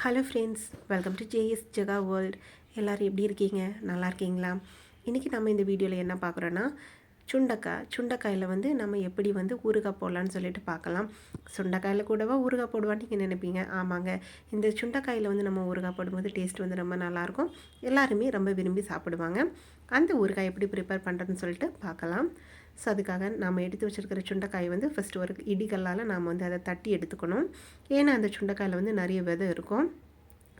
Hello friends welcome to JS Jega world எல்லோரும் எப்படி இருக்கீங்க? நல்லா இருக்கீங்களா? இன்றைக்கி நம்ம இந்த வீடியோவில் என்ன பார்க்குறோன்னா சுண்டக்காய். சுண்டக்காயில் வந்து நம்ம எப்படி வந்து ஊறுகாய் போடலான்னு சொல்லிட்டு பார்க்கலாம். சுண்டைக்காயில் கூடவா ஊறுகாய் போடுவான்னு நீங்கள் நினைப்பீங்க. ஆமாங்க. இந்த சுண்டக்காயில் வந்து நம்ம ஊறுகாய் போடும்போது டேஸ்ட் வந்து ரொம்ப நல்லாயிருக்கும். எல்லாருமே ரொம்ப விரும்பி சாப்பிடுவாங்க. அந்த ஊறுகாய் எப்படி ப்ரிப்பேர் பண்ணுறதுன்னு சொல்லிட்டு பார்க்கலாம். ஸோ அதுக்காக நாம் எடுத்து வச்சுருக்கிற சுண்டைக்காயை வந்து ஃபஸ்ட்டு ஒரு இடிகல்லால் நாம் வந்து அதை தட்டி எடுத்துக்கணும். ஏன்னா அந்த சுண்டைக்காயில் வந்து நிறைய விதை இருக்கும்.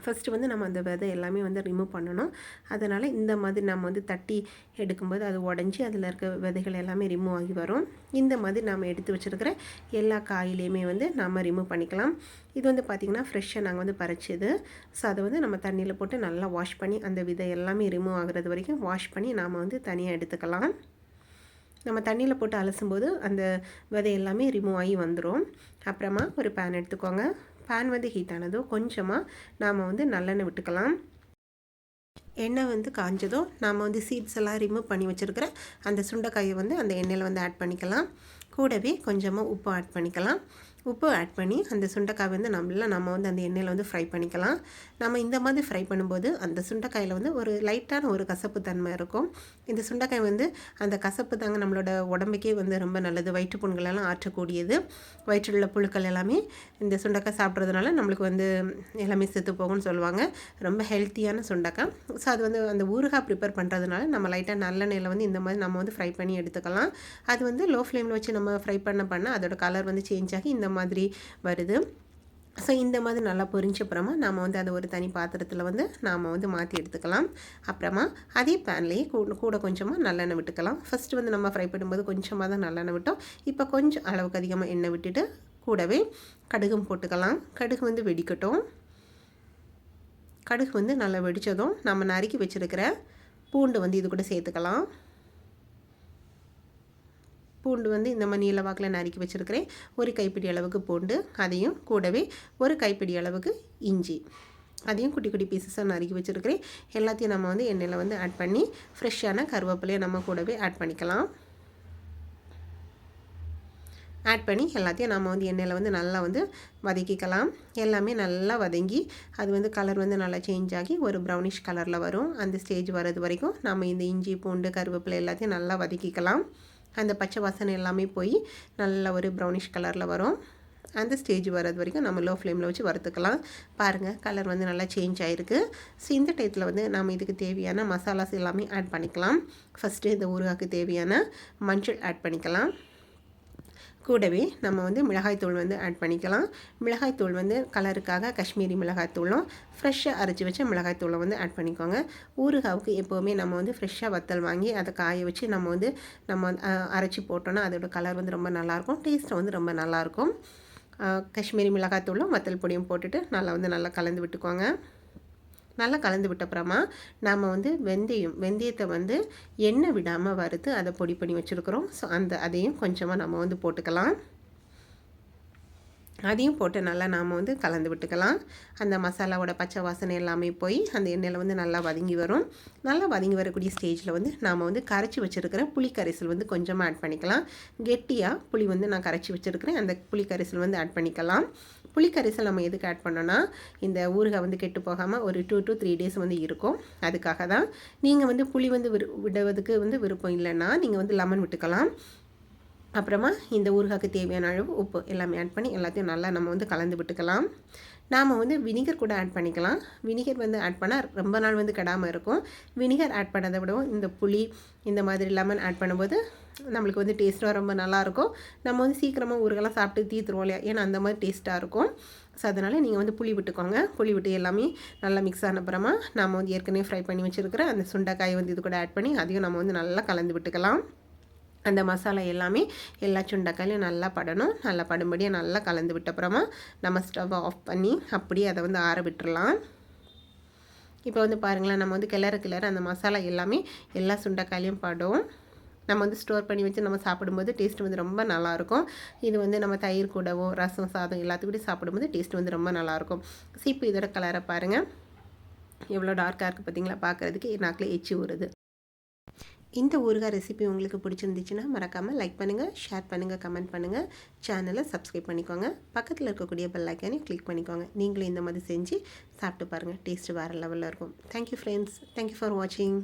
ஃபஸ்ட்டு வந்து நம்ம அந்த விதை எல்லாமே வந்து ரிமூவ் பண்ணணும். அதனால் இந்த மாதிரி நம்ம வந்து தட்டி எடுக்கும்போது அது உடஞ்சி அதில் இருக்க விதைகள் எல்லாமே ரிமூவ் ஆகி வரும். இந்த மாதிரி நாம் எடுத்து வச்சுருக்கிற எல்லா காயிலையுமே வந்து நம்ம ரிமூவ் பண்ணிக்கலாம். இது வந்து பார்த்திங்கன்னா ஃப்ரெஷ்ஷாக நாங்கள் வந்து பறிச்சது. ஸோ அதை வந்து நம்ம தண்ணியில் போட்டு நல்லா வாஷ் பண்ணி அந்த விதை எல்லாமே ரிமூவ் ஆகுறது வரைக்கும் வாஷ் பண்ணி நாம் வந்து தனியாக எடுத்துக்கலாம். நம்ம தண்ணியில் போட்டு அலசும்போது அந்த விதை எல்லாமே ரிமூவ் ஆகி வந்துடும் அப்புறமா ஒரு பேன் எடுத்துக்கோங்க. பேன் வந்து ஹீட் ஆனதோ கொஞ்சமாக நாம் வந்து நல்லெண்ணெய் விட்டுக்கலாம். எண்ணெய் வந்து காஞ்சதோ நாம் வந்து சீட்ஸ் எல்லாம் ரிமூவ் பண்ணி வச்சுருக்கிற அந்த சுண்டைக்காயை வந்து அந்த எண்ணெயில் வந்து ஆட் பண்ணிக்கலாம். கூடவே கொஞ்சமாக உப்பு ஆட் பண்ணிக்கலாம். உப்பு ஆட் பண்ணி அந்த சுண்டைக்காய் வந்து நம்மளாம் நம்ம வந்து அந்த எண்ணெயில் வந்து ஃப்ரை பண்ணிக்கலாம். நம்ம இந்த மாதிரி ஃப்ரை பண்ணும்போது அந்த சுண்டைக்காயில் வந்து ஒரு லைட்டான ஒரு கசப்பு தன்மை இருக்கும். இந்த சுண்டைக்காய் வந்து அந்த கசப்பு தாங்க நம்மளோட உடம்புக்கே வந்து ரொம்ப நல்லது. வயிற்று புண்களெல்லாம் ஆற்றக்கூடியது. வயிற்றில் உள்ள புழுக்கள் எல்லாமே இந்த சுண்டைக்காய் சாப்பிட்றதுனால நம்மளுக்கு வந்து எல்லாமே செத்து போகும்னு சொல்லுவாங்க. ரொம்ப ஹெல்த்தியான சுண்டைக்காய். ஸோ அது வந்து அந்த ஊறுகாய் ப்ரிப்பேர் பண்ணுறதுனால நம்ம லைட்டாக நல்லெண்ணெயில் வந்து இந்த மாதிரி நம்ம வந்து ஃப்ரை பண்ணி எடுத்துக்கலாம். அது வந்து லோ ஃப்ளேமில் வச்சு நம்ம ஃப்ரை பண்ண பண்ண அதோட கலர் வந்து சேஞ்ச் ஆகி இந்த மாதிரி வருது. ஸோ இந்த மாதிரி நல்லா பொரிஞ்ச அப்புறமா நாம் வந்து அதை ஒரு தனி பாத்திரத்தில் வந்து நாம் வந்து மாற்றி எடுத்துக்கலாம். அப்புறமா அதே பேன்லேயே கூட கூட கொஞ்சமாக நல்லெண்ணெய் விட்டுக்கலாம். ஃபஸ்ட்டு வந்து நம்ம ஃப்ரை பண்ணும்போது கொஞ்சமாக தான் நல்லெண்ணெய் விட்டோம். இப்போ கொஞ்சம் அளவுக்கு அதிகமாக எண்ணெய் விட்டுட்டு கூடவே கடுகும் போட்டுக்கலாம். கடுகு வந்து வெடிக்கட்டும். கடுகு வந்து நல்லா வெடித்ததும் நம்ம நறுக்கி வச்சுருக்கிற பூண்டு வந்து இது கூட சேர்த்துக்கலாம். பூண்டு வந்து இந்த மாதிரி நீல வாக்கில் நறுக்கி வச்சுருக்கிறேன். ஒரு கைப்பிடி அளவுக்கு பூண்டு அதையும் கூடவே ஒரு கைப்பிடி அளவுக்கு இஞ்சி. அதையும் குட்டி குட்டி பீசஸாக நறுக்கி வச்சுருக்கிறேன். எல்லாத்தையும் நம்ம வந்து எண்ணெயில் வந்து ஆட் பண்ணி ஃப்ரெஷ்ஷான கருவேப்பிலையை நம்ம கூடவே ஆட் பண்ணிக்கலாம். ஆட் பண்ணி எல்லாத்தையும் நம்ம வந்து எண்ணெயில் வந்து நல்லா வந்து வதக்கிக்கலாம். எல்லாமே நல்லா வதங்கி அது வந்து கலர் வந்து நல்லா சேஞ்ச் ஆகி ஒரு ப்ரௌனிஷ் கலரில் வரும். அந்த ஸ்டேஜ் வர்றது வரைக்கும் நம்ம இந்த இஞ்சி பூண்டு கருவேப்பிலை எல்லாத்தையும் நல்லா வதக்கிக்கலாம். அந்த பச்சை வாசனை எல்லாமே போய் நல்ல ஒரு ப்ரௌனிஷ் கலரில் வரும். அந்த ஸ்டேஜ் வர்றது வரைக்கும் நம்ம லோ ஃப்ளேமில் வச்சு வறுத்துக்கலாம். பாருங்கள் கலர் வந்து நல்லா சேஞ்ச் ஆகிருக்கு ஸோ இந்த டயத்தில் வந்து நம்ம இதுக்கு தேவையான மசாலாஸ் எல்லாமே ஆட் பண்ணிக்கலாம். ஃபஸ்ட்டு இந்த ஊறுகாய்க்கு தேவையான மஞ்சள் ஆட் பண்ணிக்கலாம். கூடவே நம்ம வந்து மிளகாய்த்தூள் வந்து ஆட் பண்ணிக்கலாம். மிளகாய்த்தூள் வந்து கலருக்காக காஷ்மீரி மிளகாய்த்தூளும் ஃப்ரெஷ்ஷாக அரைச்சி வச்ச மிளகாய்த்தூளை வந்து ஆட் பண்ணிக்கோங்க. ஊறுகாவுக்கு எப்போவுமே நம்ம வந்து ஃப்ரெஷ்ஷாக வத்தல் வாங்கி அதை காய வச்சு நம்ம வந்து நம்ம அரைச்சி போட்டோன்னா அதோட கலர் வந்து ரொம்ப நல்லாயிருக்கும். டேஸ்ட்டு வந்து ரொம்ப நல்லாயிருக்கும். காஷ்மீரி மிளகாய்த்தூளும் வத்தல் பொடியும் போட்டுட்டு நல்லா வந்து நல்லா கலந்து விட்டுக்கோங்க. நல்லா கலந்து விட்டப்புறமா நாம் வந்து வெந்தயம் வெந்தயத்தை வந்து எண்ணெய் விடாமல் வறுத்து அதை பொடி பண்ணி வச்சுருக்குறோம். ஸோ அந்த அதையும் கொஞ்சமாக நம்ம வந்து போட்டுக்கலாம். அதையும் போட்டு நல்லா நாம் வந்து கலந்து விட்டுக்கலாம். அந்த மசாலாவோட பச்சை வாசனை எல்லாமே போய் அந்த எண்ணெயில் வந்து நல்லா வதங்கி வரும். நல்லா வதங்கி வரக்கூடிய ஸ்டேஜில் வந்து நாம் வந்து கரைச்சி வச்சுருக்கிற புளி கரைசல் வந்து கொஞ்சமாக ஆட் பண்ணிக்கலாம். கெட்டியாக புளி வந்து நான் கரைச்சி வச்சுருக்கிறேன். அந்த புளி கரைசல் வந்து ஆட் பண்ணிக்கலாம். புளி கரைசல் நம்ம எதுக்கு ஆட் பண்ணோன்னா இந்த ஊறுகாய் வந்து கெட்டு போகாமல் ஒரு டூ டு த்ரீ டேஸ் வந்து இருக்கும். அதுக்காக தான். நீங்கள் வந்து புளி வந்து விரு விடுவதுக்கு வந்து விருப்பம் இல்லைன்னா நீங்கள் வந்து லெமன் விட்டுக்கலாம். அப்புறமா இந்த ஊறுகாய்க்கு தேவையான அளவு உப்பு எல்லாமே ஆட் பண்ணி எல்லாத்தையும் நல்லா நம்ம வந்து கலந்து விட்டுக்கலாம். நாம் வந்து வினிகர் கூட ஆட் பண்ணிக்கலாம். வினிகர் வந்து ஆட் பண்ணால் ரொம்ப நாள் வந்து கெடாமல் இருக்கும். வினிகர் ஆட் பண்ணதை விடவும் இந்த புளி இந்த மாதிரி லெமன் ஆட் பண்ணும்போது நம்மளுக்கு வந்து டேஸ்ட்டாக ரொம்ப நல்லாயிருக்கும் நம்ம வந்து சீக்கிரமாக ஊறுகெல்லாம் சாப்பிட்டு தீத்துருவோம் இல்லையா? ஏன்னா அந்த மாதிரி டேஸ்ட்டாக இருக்கும். ஸோ அதனால் நீங்கள் வந்து புளி விட்டுக்கோங்க. புளி விட்டு எல்லாமே நல்லா மிக்ஸ் ஆன அப்புறமா வந்து ஏற்கனவே ஃப்ரை பண்ணி வச்சுருக்கிற அந்த சுண்டைக்காயை வந்து இது கூட ஆட் பண்ணி அதையும் நம்ம வந்து நல்லா கலந்து விட்டுக்கலாம். அந்த மசாலா எல்லாமே எல்லா சுண்டைக்காயிலையும் நல்லா படணும். நல்லா படும்படியாக நல்லா கலந்து விட்டப்புறமா நம்ம ஸ்டவ்வை ஆஃப் பண்ணி அப்படியே அதை வந்து ஆற விட்டுறலாம். இப்போ வந்து பாருங்களேன் நம்ம வந்து கிளற கிளற அந்த மசாலா எல்லாமே எல்லா சுண்டைக்காயிலையும் படும். நம்ம வந்து ஸ்டோர் பண்ணி வச்சு நம்ம சாப்பிடும்போது டேஸ்ட் வந்து ரொம்ப நல்லாயிருக்கும். இது வந்து நம்ம தயிர் கூடவோ ரசம் சாதம் எல்லாத்துக்கூடையும் சாப்பிடும்போது டேஸ்ட் வந்து ரொம்ப நல்லாயிருக்கும். சீப்பு இதோட கலரை பாருங்கள் எவ்வளோ டார்க்காக இருக்குது பார்த்தீங்களா? பார்க்குறதுக்கு நாக்கில் எச்சி வருது இந்த ஊறுகாய் ரெசிபி உங்களுக்கு பிடிச்சிருந்துச்சுன்னா மறக்காமல் லைக் பண்ணுங்கள் ஷேர் பண்ணுங்கள் கமெண்ட் பண்ணுங்கள் சேனலை சப்ஸ்கிரைப் பண்ணிக்கோங்க. பக்கத்தில் இருக்கக்கூடிய பெல் ஐக்கானையும் கிளிக் பண்ணிக்கோங்க. நீங்களும் இந்த மாதிரி செஞ்சு சாப்பிட்டு பாருங்கள் டேஸ்ட்டு வேறு லெவலில் இருக்கும். தேங்க்யூ ஃப்ரெண்ட்ஸ் தேங்க்யூ ஃபார் வாட்சிங்